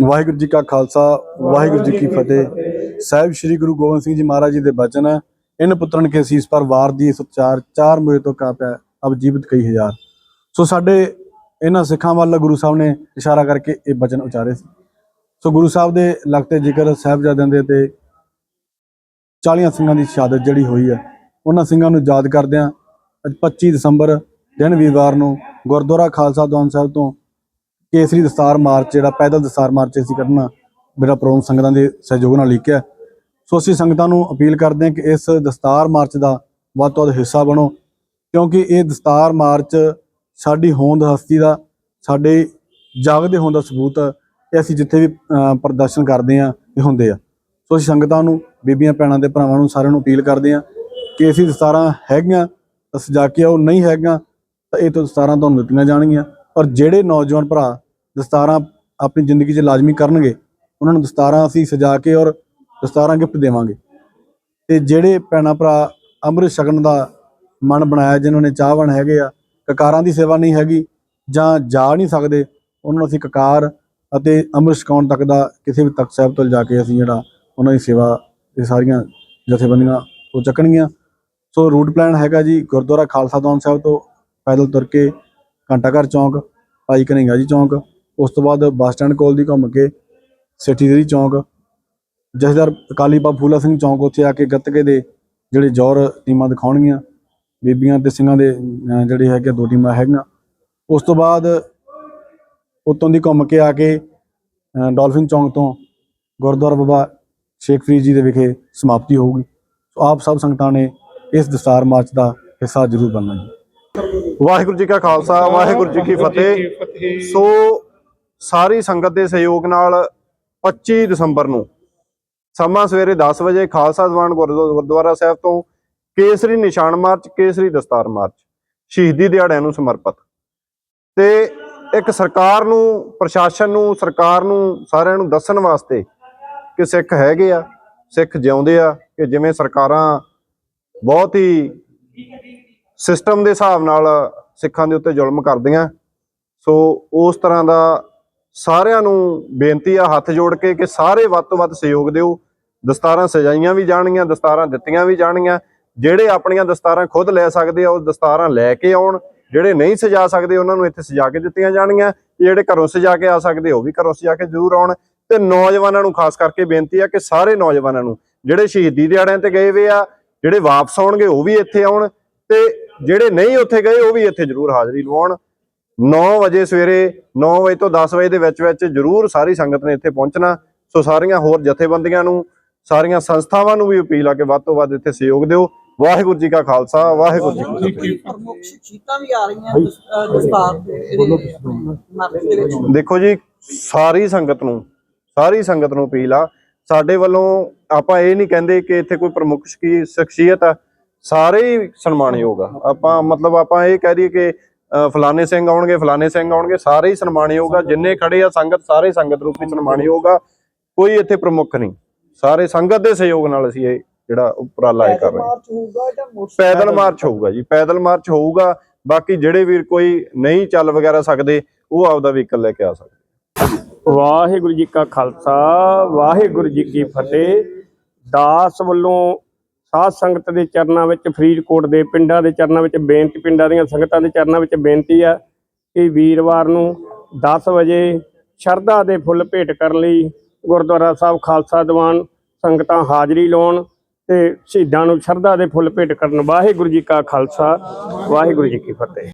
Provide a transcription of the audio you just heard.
ਵਾਹਿਗੁਰੂ ਜੀ ਕਾ ਖਾਲਸਾ, ਵਾਹਿਗੁਰੂ ਜੀ ਕੀ ਫਤਿਹ। ਸਾਹਿਬ ਸ੍ਰੀ ਗੁਰੂ ਗੋਬਿੰਦ ਸਿੰਘ ਜੀ ਮਹਾਰਾਜ ਜੀ ਦੇ ਬਚਨ ਹੈ ਇਨ ਪੁੱਤਰਨ ਕੇ ਸੀਸ ਪਰ ਵਾਰ ਦੀ ਸਚਾਰ ਚਾਰ ਮੁਝੇ ਤੋਂ ਕਾਪਿਆ ਅਬ ਜੀਵਤ ਕਈ ਹਜ਼ਾਰ। ਸੋ ਸਾਡੇ ਇਹਨਾਂ ਸਿੱਖਾਂ ਵੱਲ ਗੁਰੂ ਸਾਹਿਬ ਨੇ ਇਸ਼ਾਰਾ ਕਰਕੇ ਇਹ ਬਚਨ ਉਚਾਰੇ ਸੀ। ਸੋ ਗੁਰੂ ਸਾਹਿਬ ਦੇ ਲਗਤੇ ਜ਼ਿਕਰ ਸਾਹਿਬਜ਼ਾਦਿਆਂ ਦੇ ਤੇ 40 ਸਿੰਘਾਂ ਦੀ ਸ਼ਹਾਦਤ ਜਿਹੜੀ ਹੋਈ ਹੈ ਉਹਨਾਂ ਸਿੰਘਾਂ ਨੂੰ ਯਾਦ ਕਰਦਿਆਂ ਅੱਜ 25 ਦਸੰਬਰ, ਦਿਨ ਵੀਰਵਾਰ ਨੂੰ ਗੁਰਦੁਆਰਾ ਖਾਲਸਾ ਦੌਨ ਸਾਹਿਬ ਤੋਂ ਕੇਸਰੀ ਦਸਤਾਰ ਮਾਰਚ, ਜਿਹੜਾ ਪੈਦਲ ਦਸਤਾਰ ਮਾਰਚ ਅਸੀਂ ਕੱਢਣਾ ਮੇਰਾ ਪ੍ਰੋਗਰਾਮ ਸੰਗਤਾਂ ਦੇ ਸਹਿਯੋਗ ਨਾਲ ਲਿਖਿਆ ਸੋ ਅਸੀਂ ਸੰਗਤਾਂ ਨੂੰ ਅਪੀਲ ਕਰਦੇ ਹਾਂ ਕਿ ਇਸ ਦਸਤਾਰ ਮਾਰਚ ਦਾ ਵੱਧ ਤੋਂ ਵੱਧ ਹਿੱਸਾ ਬਣੋ, ਕਿਉਂਕਿ ਇਹ ਦਸਤਾਰ ਮਾਰਚ ਸਾਡੀ ਹੋਂਦ ਹਸਤੀ ਦਾ, ਸਾਡੇ ਜਾਗਦੇ ਹੋਣ ਦਾ ਸਬੂਤ ਇਹ ਅਸੀਂ ਜਿੱਥੇ ਵੀ ਪ੍ਰਦਰਸ਼ਨ ਕਰਦੇ ਆ ਇਹ ਹੁੰਦੇ ਆ। ਸੋ ਅਸੀਂ ਸੰਗਤਾਂ ਨੂੰ, ਬੀਬੀਆਂ, ਭੈਣਾਂ ਦੇ ਭਰਾਵਾਂ ਨੂੰ ਸਾਰਿਆਂ ਨੂੰ ਅਪੀਲ ਕਰਦੇ ਆ ਕਿ ਅਸੀਂ ਦਸਤਾਰਾਂ ਹੈਗੀਆਂ, ਤਾਂ ਸਜਾ ਕੇ ਆਓ, ਨਹੀਂ ਹੈਗੀਆਂ, ਤਾਂ ਇਹ ਤੋਂ ਦਸਤਾਰਾਂ ਤੁਹਾਨੂੰ ਦਿੱਤੀਆਂ ਜਾਣਗੀਆਂ। ਔਰ ਜਿਹੜੇ ਨੌਜਵਾਨ ਭਰਾ ਦਸਤਾਰਾਂ ਆਪਣੀ ਜ਼ਿੰਦਗੀ 'ਚ ਲਾਜ਼ਮੀ ਕਰਨਗੇ, ਉਹਨਾਂ ਨੂੰ ਦਸਤਾਰਾਂ ਅਸੀਂ ਸਜਾ ਕੇ ਔਰ ਦਸਤਾਰਾਂ ਗਿਫਟ ਦੇਵਾਂਗੇ। ਤੇ ਜਿਹੜੇ ਭੈਣਾਂ ਭਰਾ ਅੰਮ੍ਰਿਤ ਛਕਣ ਦਾ ਮਨ ਬਣਾਇਆ, ਜਿਨ੍ਹਾਂ ਨੇ ਚਾਹਵਣ ਹੈਗੇ ਆ, ਕਕਾਰਾਂ ਦੀ ਸੇਵਾ ਨਹੀਂ ਹੈਗੀ ਜਾਂ ਜਾ ਨਹੀਂ ਸਕਦੇ, ਉਹਨਾਂ ਨੂੰ ਅਸੀਂ ਕਕਾਰ ਅਤੇ ਅੰਮ੍ਰਿਤ ਛਕਾਉਣ ਤੱਕ ਦਾ ਕਿਸੇ ਵੀ ਤਖਤ ਸਾਹਿਬ ਤੋਂ ਜਾ ਕੇ ਅਸੀਂ ਜਿਹੜਾ ਉਹਨਾਂ ਦੀ ਸੇਵਾ, ਇਹ ਸਾਰੀਆਂ ਜਥੇਬੰਦੀਆਂ ਉਹ ਚੱਕਣਗੀਆਂ। ਸੋ ਰੂਟ ਪਲਾਨ ਹੈਗਾ ਜੀ ਗੁਰਦੁਆਰਾ ਖਾਲਸਾ ਦੌਨ ਸਾਹਿਬ ਤੋਂ ਪੈਦਲ ਤੁਰ ਕੇ ਘੰਟਾ ਘਰ ਚੌਂਕ ਭਾਈ ਕਨਈਆ ਜੀ ਚੌਂਕ ਉਸ ਤੋਂ ਬਾਅਦ ਬੱਸ ਸਟੈਂਡ ਕੋਲ ਦੀ ਘੁੰਮ ਕੇ ਸਿਟੀ ਦੇ ਚੌਂਕ ਜਥੇਦਾਰ ਅਕਾਲੀ ਬਾਬਾ ਫੂਲਾ ਸਿੰਘ ਚੌਂਕ ਉੱਥੇ ਆ ਕੇ ਗੱਤਕੇ ਦੇ ਜਿਹੜੇ ਜੌਰ ਟੀਮਾਂ ਦਿਖਾਉਣਗੀਆਂ ਬੀਬੀਆਂ ਤੇ ਸਿੰਘਾਂ ਦੇ ਜਿਹੜੇ ਹੈਗੇ ਦੋ ਟੀਮਾਂ ਹੈਗੀਆਂ। ਉਸ ਤੋਂ ਬਾਅਦ ਉੱਤੋਂ ਦੀ ਘੁੰਮ ਕੇ ਆ ਕੇ ਅਹ, ਡਾਲਫਿਨ ਚੌਂਕ ਤੋਂ ਗੁਰਦੁਆਰਾ ਬਾਬਾ ਸ਼ੇਖ ਫਰੀਦ ਜੀ ਦੇ ਵਿਖੇ ਸਮਾਪਤੀ ਹੋਊਗੀ। ਸੋ ਆਪ ਸਭ ਸੰਗਤਾਂ ਨੇ ਇਸ ਦਸਤਾਰ ਮਾਰਚ ਦਾ ਹਿੱਸਾ ਜ਼ਰੂਰ ਬਣਨਾ ਜੀ। ਵਾਹਿਗੁਰੂ ਜੀ ਕਾ ਖਾਲਸਾ ਵਾਹਿਗੁਰੂ ਜੀ ਕੀ ਫਤਿਹ। ਸੋ ਸਾਰੀ ਸੰਗਤ ਦੇ ਸਹਿਯੋਗ ਨਾਲ 25 ਦਸੰਬਰ ਨੂੰ ਸਮਾਂ ਸਵੇਰੇ 10 ਵਜੇ ਖਾਲਸਾ ਦੀਵਾਨ ਗੁਰਦੁ- ਗੁਰਦੁਆਰਾ ਸਾਹਿਬ ਤੋਂ ਕੇਸਰੀ ਨਿਸ਼ਾਨ ਮਾਰਚ ਕੇਸਰੀ ਦਸਤਾਰ ਮਾਰਚ ਸ਼ਹੀਦੀ ਦਿਹਾੜਿਆਂ ਨੂੰ ਸਮਰਪਿਤ। ਤੇ ਇੱਕ ਸਰਕਾਰ ਨੂੰ ਪ੍ਰਸ਼ਾਸਨ ਨੂੰ ਸਰਕਾਰ ਨੂੰ ਸਾਰਿਆਂ ਨੂੰ ਦੱਸਣ ਵਾਸਤੇ ਕਿ ਸਿੱਖ ਹੈਗੇ ਆ ਸਿੱਖ ਜਿਉਂਦੇ ਆ ਕਿ ਜਿਵੇਂ ਸਰਕਾਰਾਂ ਬਹੁਤ ਹੀ ਸਿਸਟਮ ਦੇ ਹਿਸਾਬ ਨਾਲ ਸਿੱਖਾਂ ਦੇ ਉੱਤੇ ਜ਼ੁਲਮ ਕਰਦੀਆਂ। ਸੋ ਉਸ ਤਰ੍ਹਾਂ ਦਾ ਸਾਰਿਆਂ ਨੂੰ ਬੇਨਤੀ ਆ ਹੱਥ ਜੋੜ ਕੇ ਕਿ ਸਾਰੇ ਵੱਧ ਤੋਂ ਵੱਧ ਸਹਿਯੋਗ ਦਿਓ। ਦਸਤਾਰਾਂ ਸਜਾਈਆਂ ਵੀ ਜਾਣਗੀਆਂ, ਦਸਤਾਰਾਂ ਦਿੱਤੀਆਂ ਵੀ ਜਾਣਗੀਆਂ। ਜਿਹੜੇ ਆਪਣੀਆਂ ਦਸਤਾਰਾਂ ਖੁਦ ਲੈ ਸਕਦੇ ਆ, ਉਹ ਦਸਤਾਰਾਂ ਲੈ ਕੇ ਆਉਣ। ਜਿਹੜੇ ਨਹੀਂ ਸਜਾ ਸਕਦੇ, ਉਹਨਾਂ ਨੂੰ ਇੱਥੇ ਸਜਾ ਕੇ ਦਿੱਤੀਆਂ ਜਾਣਗੀਆਂ। ਜਿਹੜੇ ਘਰੋਂ ਸਜਾ ਕੇ ਆ ਸਕਦੇ, ਉਹ ਵੀ ਘਰੋਂ ਸਜਾ ਕੇ ਜ਼ਰੂਰ ਆਉਣ। ਤੇ ਨੌਜਵਾਨਾਂ ਨੂੰ ਖਾਸ ਕਰਕੇ ਬੇਨਤੀ ਆ ਕਿ ਸਾਰੇ ਨੌਜਵਾਨਾਂ ਨੂੰ, ਜਿਹੜੇ ਸ਼ਹੀਦੀ ਦਿਹਾੜਿਆਂ ਤੇ ਗਏ ਵੇ ਆ, ਜਿਹੜੇ ਵਾਪਸ ਆਉਣਗੇ, ਉਹ ਵੀ ਇੱਥੇ ਆਉਣ। ਤੇ ਜਿਹੜੇ ਨਹੀਂ ਉੱਥੇ ਗਏ ਉਹ ਵੀ ਇੱਥੇ ਜ਼ਰੂਰ ਹਾਜ਼ਰੀ ਲਵਾਉਣ। 9 ਵਜੇ ਸਵੇਰੇ 9 ਵਜੇ ਤੋਂ 10 ਵਜੇ ਦੇ ਵਿੱਚ ਵਿੱਚ ਜ਼ਰੂਰ ਸਾਰੀ ਸੰਗਤ ਨੇ ਇੱਥੇ ਪਹੁੰਚਣਾ। ਸੋ ਸਾਰੀਆਂ ਹੋਰ ਜਥੇਬੰਦੀਆਂ ਨੂੰ ਸਾਰੀਆਂ ਸੰਸਥਾਵਾਂ ਨੂੰ ਵੀ ਅਪੀਲ ਆ ਕਿ ਵੱਧ ਤੋਂ ਵੱਧ ਇੱਥੇ ਸਹਿਯੋਗ ਦਿਓ। ਵਾਹਿਗੁਰੂ ਜੀ ਕਾ ਖਾਲਸਾ ਵਾਹਿਗੁਰੂ ਜੀ ਕੀ ਫਤਿਹ। ਦੇਖੋ ਜੀ ਸਾਰੀ ਸੰਗਤ ਨੂੰ ਸਾਰੀ ਸੰਗਤ ਨੂੰ ਅਪੀਲ ਆ। ਸਾਡੇ ਵੱਲੋਂ ਆਪਾਂ ਇਹ ਨਹੀਂ ਕਹਿੰਦੇ ਕਿ ਇੱਥੇ ਕੋਈ ਪ੍ਰਮੁੱਖ ਸ਼ਖੀ- ਸ਼ਖਸੀਅਤ ਆ। ਸਾਰੇ ਹੀ ਸਨਮਾਨਯੋਗ ਆ। ਆਪਾਂ ਮਤਲਬ ਆਪਾਂ ਇਹ ਕਹਿ ਦਈਏ ਕਿ ਫਲਾਣੇ ਸਿੰਘ ਆਉਣਗੇ ਫਲਾਣੇ ਸਿੰਘ ਆਉਣਗੇ ਸਾਰੇ ਹੀ ਸਨਮਾਨਯੋਗ ਆ। ਜਿੰਨੇ ਖੜੇ ਆ ਸੰਗਤ ਸਾਰੇ ਸੰਗਤ ਰੂਪੀ ਸਨਮਾਨਯੋਗ ਆ। ਕੋਈ ਇੱਥੇ ਪ੍ਰਮੁੱਖ ਨਹੀਂ। ਸਾਰੇ ਸੰਗਤ ਦੇ ਸਹਿਯੋਗ ਨਾਲ ਅਸੀਂ ਇਹ ਜਿਹੜਾ ਉਪਰਾਲਾ ਇਹ ਕਰ ਰਹੇ ਹਾਂ। ਮਾਰਚ ਹੋਊਗਾ ਜਾਂ ਮੋਟਰ ਪੈਦਲ ਮਾਰਚ ਹੋਊਗਾ ਜੀ। ਪੈਦਲ ਮਾਰਚ ਹੋਊਗਾ। ਬਾਕੀ ਜਿਹੜੇ ਵੀਰ ਕੋਈ ਨਹੀਂ ਚੱਲ ਵਗੈਰਾ ਸਕਦੇ ਉਹ ਆਪਦਾ ਵਹੀਕਲ ਲੈ ਕੇ ਆ ਸਕਦੇ। ਵਾਹਿਗੁਰੂ ਜੀ ਕਾ ਖਾਲਸਾ ਵਾਹਿਗੁਰੂ ਜੀ ਕੀ ਫਤਿਹ। ਦਾਸ ਵੱਲੋਂ ਸਾਧ ਸੰਗਤ ਦੇ ਚਰਨਾਂ ਵਿੱਚ, ਫਰੀਦਕੋਟ ਦੇ ਪਿੰਡਾਂ ਦੇ ਚਰਨਾਂ ਵਿੱਚ, ਬੇਨਤੀ ਪਿੰਡਾਂ ਦੀਆਂ ਸੰਗਤਾਂ ਦੇ ਚਰਨਾਂ ਵਿੱਚ ਬੇਨਤੀ ਆ ਕਿ ਵੀਰਵਾਰ ਨੂੰ 10 ਵਜੇ ਸ਼ਰਧਾ ਦੇ ਫੁੱਲ ਭੇਟ ਕਰਨ ਲਈ ਗੁਰਦੁਆਰਾ ਸਾਹਿਬ ਖਾਲਸਾ ਦੀਵਾਨ ਸੰਗਤਾਂ ਹਾਜ਼ਰੀ ਲਾਉਣ ਤੇ ਸ਼ਹੀਦਾਂ ਨੂੰ ਸ਼ਰਧਾ ਦੇ ਫੁੱਲ ਭੇਟ ਕਰਨ। ਵਾਹਿਗੁਰੂ ਜੀ ਕਾ ਖਾਲਸਾ, ਵਾਹਿਗੁਰੂ ਜੀ ਕੀ ਫਤਿਹ।